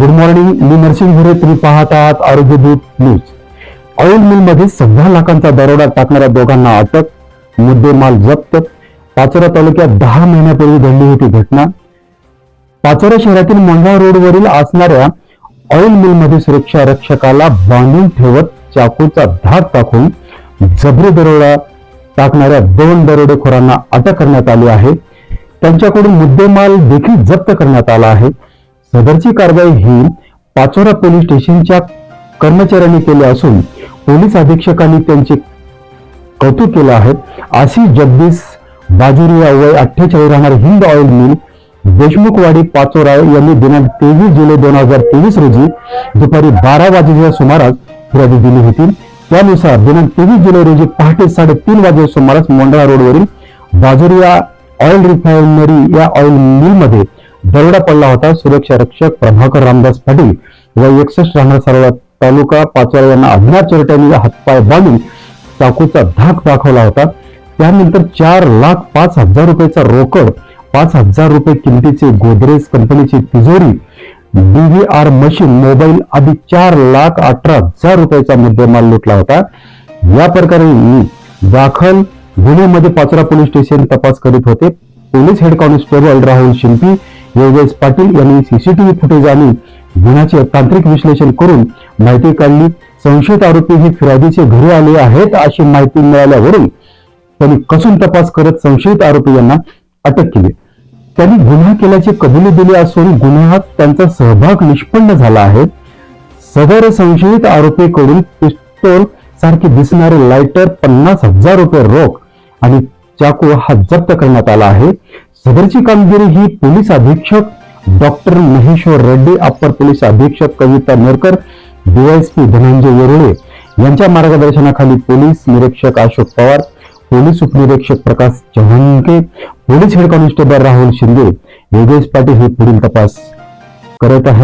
Good morning मी नरसिंह हिरे तुम्ही पाहत आहात आरोग्य दूत न्यूज. ऑइल मिलमध्ये सध्या लाखांचा दरोडा टाकणाऱ्या दोघांना अटक मुद्देमाल जप्त. पाचोरा तालुक्यात दहा महिन्यापूर्वी घडली होती घटना. पाचोरा शहरातील मंडळा रोडवरील असणाऱ्या ऑइल मिलमध्ये सुरक्षा रक्षकाला बांधून ठेवत चाकूचा धाक टाकून जबरी दरोडा टाकणाऱ्या दोन दरोडेखोरांना अटक करण्यात आली आहे. त्यांच्याकडून मुद्देमाल देखील जप्त करण्यात आला आहे. सदरची कारवाई ही पाचोरा पोलीस स्टेशनच्या कर्मचाऱ्यांनी केली असून पोलीस अधीक्षकांनी त्यांचे कौतुक केलं आहे. आशिष जगदीश बाजुरिया वय अठ्ठेचाळीस राहणार हिंद ऑइल मिल देशमुखवाडी पाचोरा यांनी दिनांक तेवीस जुलै दोन हजार तेवीस रोजी दुपारी बारा वाजेच्या सुमारास फिर्यादी दिली होती. त्यानुसार दिनांक तेवीस जुलै रोजी पहाटे साडेतीन वाजेच्या सुमारास मोंढळा रोडवरील बाजुरिया ऑइल रिफायनरी या ऑइल मिलमध्ये दरोडा पडला होता. सुरक्षा रक्षक प्रभाकर रामदास पाटील व एकसष्ट राहणार सर्व तालुका पाचोरा यांना अज्ञात चोरट्यांनी हातपाय बांधून चाकूचा धाक दाखवला होता. त्यानंतर चार लाख पाच हजार रुपयाचा रोकड पाच हजार रुपये किमतीचे गोदरेज कंपनीची तिजोरी डीव्हीआर मशीन मोबाईल आदी चार लाख अठरा हजार रुपयाचा मुद्देमाल लुटला होता. या प्रकारे दाखल गुन्ह्यामध्ये पाचोरा पोलीस स्टेशन तपास करीत होते. Police head constable Rahul Shimpi Yogesh Patil यांनी सीसीटीव्ही फुटेज आणि गुन्ह्याचे तांत्रिक विश्लेषण करून माहिती काढली. संशयित आरोपी हे फिरादीचे घरी आले आहेत अशी माहिती मिळाल्यावरून त्यांनी कसून तपास करत संशयित आरोपी यांना अटक केली. त्यांनी गुन्हा केल्याची कबुली दिली असून गुन्ह्यात त्यांचा सहभाग निष्पन्न झाला आहे. सदर संशयित आरोपीकडून पिस्तोल सारखे दिसणारे लायटर पन्नास हजार रुपये रोख आणि चाकू हा जप्त करण्यात आला आहे. सदरची कामगिरी ही पोलीस अधीक्षक doctor Maheshwar Reddy upper police अधीक्षक कविता नेरकर डीवायसपी धनंजय येरुळे यांच्या मार्गदर्शनाखाली पोलीस निरीक्षक अशोक पवार पोलीस उपनिरीक्षक Prakash Chavhanke police head constable Rahul Shinde Yogesh Patil हे पुढील तपास करत आहेत.